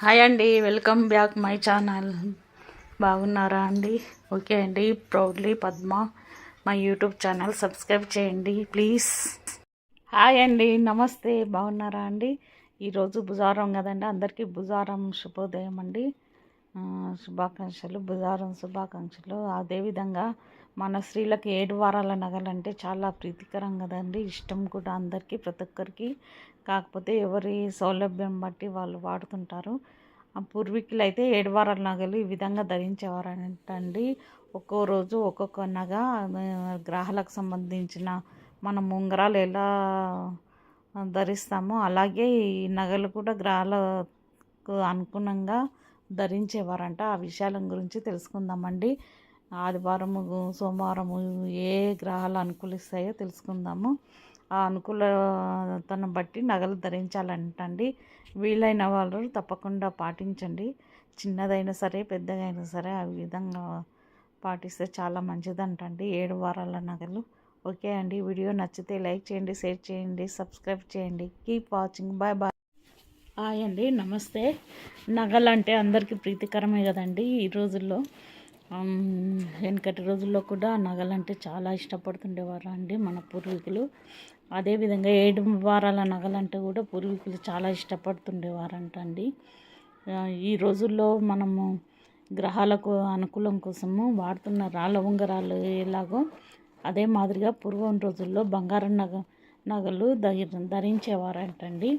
Hi అండి welcome back my channel. బాగున్నారా అండి? ఓకే అండి ప్రౌడ్లీ పద్మ మా యూట్యూబ్ ఛానల్ సబ్స్క్రైబ్ చేయండి ప్లీజ్. హాయ్ అండి నమస్తే బాగున్నారా అండి? ఈరోజు బుధవారం కదండి అందరికీ బుజారం శుభోదయం అండి. శుభాకాంక్షలు బుధవారం శుభాకాంక్షలు. అదేవిధంగా మన స్త్రీలకు ఏడు వారాల నగలంటే చాలా ప్రీతికరం కదండి. ఇష్టం కూడా అందరికీ ప్రతి ఒక్కరికి. కాకపోతే ఎవరి సౌలభ్యం బట్టి వాళ్ళు వాడుతుంటారు. ఆ పూర్వీకులు అయితే ఏడు వారాల నగలు ఈ విధంగా ధరించేవారంటండి. ఒక్కో రోజు ఒక్కొక్క నగ గ్రహాలకు సంబంధించిన మనం ఉంగరాలు ఎలా ధరిస్తామో అలాగే ఈ నగలు కూడా గ్రహాలకు అనుగుణంగా ధరించేవారంట. ఆ విషయాల గురించి తెలుసుకుందామండి. ఆదివారము సోమవారము ఏ గ్రహాలు అనుకూలిస్తాయో తెలుసుకుందాము. ఆ అనుకూలతను బట్టి నగలు ధరించాలంటండి. వీలైన వాళ్ళు తప్పకుండా పాటించండి. చిన్నదైనా సరే పెద్దదైనా సరే ఆ విధంగా పాటిస్తే చాలా మంచిదంటండి. ఏడు వారాల నగలు. ఓకే అండి. వీడియో నచ్చితే లైక్ చేయండి షేర్ చేయండి సబ్స్క్రైబ్ చేయండి. Keep watching. Bye bye. Hi అండి నమస్తే. నగలు అంటే అందరికీ ప్రీతికరమే కదండి ఈ రోజుల్లో. వెనకటి రోజుల్లో కూడా నగలంటే చాలా ఇష్టపడుతుండేవారు అండి మన పూర్వీకులు. అదేవిధంగా ఏడు వారాల నగలంటే కూడా పూర్వీకులు చాలా ఇష్టపడుతుండేవారంట అండి. ఈ రోజుల్లో మనము గ్రహాలకు అనుకూలం కోసము వాడుతున్న రాళ్ళ ఉంగరాలు ఎలాగో అదే మాదిరిగా పూర్వం రోజుల్లో బంగారం నగ నగలు ధరించేవారంటండి.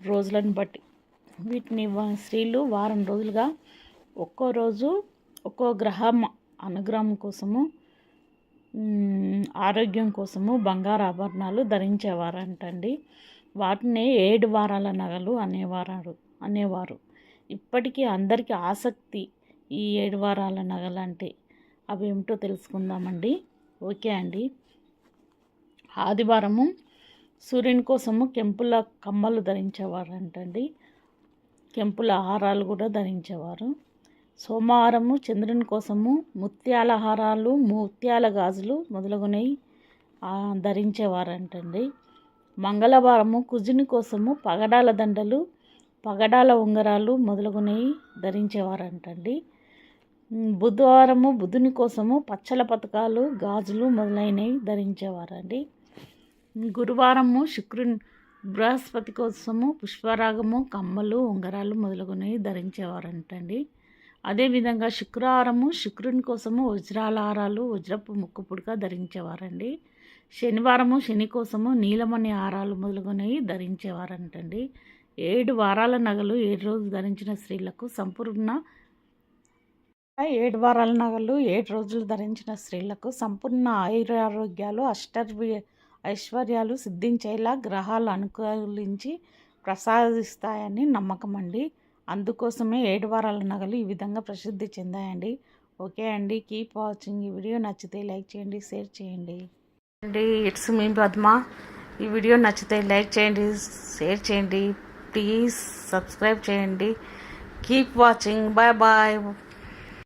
రోజులను బట్టి. వీటిని స్త్రీలు వారం రోజులుగా ఒక్కో రోజు ఒక్కో గ్రహం అనుగ్రహం కోసము ఆరోగ్యం కోసము బంగారు ఆభరణాలు ధరించేవారంటండి. వాటిని ఏడు వారాల నగలు అనేవారు అనేవారు. ఇప్పటికీ అందరికీ ఆసక్తి ఈ ఏడు వారాల నగలు అంటే అవి ఏమిటో తెలుసుకుందామండి. ఓకే అండి. ఆదివారము సూర్యుని కోసము కెంపుల కమ్మలు ధరించేవారంటండి. కెంపుల హారాలు కూడా ధరించేవారు. సోమవారము చంద్రుని కోసము ముత్యాల హారాలు ముత్యాల గాజులు మొదలగునవి ధరించేవారంటండి. మంగళవారము కుజుని కోసము పగడాల దండలు పగడాల ఉంగరాలు మొదలగునవి ధరించేవారంటండి. బుధవారము బుధుని కోసము పచ్చల పథకాలు గాజులు మొదలైనవి ధరించేవారండి. గురువారము శుక్రుని బృహస్పతి కోసము పుష్పరాగము కమ్మలు ఉంగరాలు మొదలగునవి ధరించేవారంటండి. అదేవిధంగా శుక్రవారము శుక్రుని కోసము వజ్రాల హారాలు వజ్రపు ముక్కు పుడక ధరించేవారండి. శనివారము శని కోసము నీలమణి ఆరాలు మొదలుగునవి ధరించేవారంటండి. ఏడు వారాల నగలు ఏడు రోజులు ధరించిన స్త్రీలకు సంపూర్ణ ఏడు వారాల నగలు ఏడు రోజులు ధరించిన స్త్రీలకు సంపూర్ణ ఆయురారోగ్యాలు అష్టర్వి ఐశ్వర్యాలు సిద్ధించేలా గ్రహాలు అనుకూలించి ప్రసాదిస్తాయని నమ్మకం అండి. అందుకోసమే ఏడు వారాల నగలు ఈ విధంగా ప్రసిద్ధి చెందాయండి. ఓకే అండి. Keep watching. ఈ వీడియో నచ్చితే లైక్ చేయండి షేర్ చేయండి. అండి ఇట్స్ మీ పద్మ. ఈ వీడియో నచ్చితే లైక్ చేయండి షేర్ చేయండి. ప్లీజ్ సబ్స్క్రైబ్ చేయండి. Keep watching. Bye bye.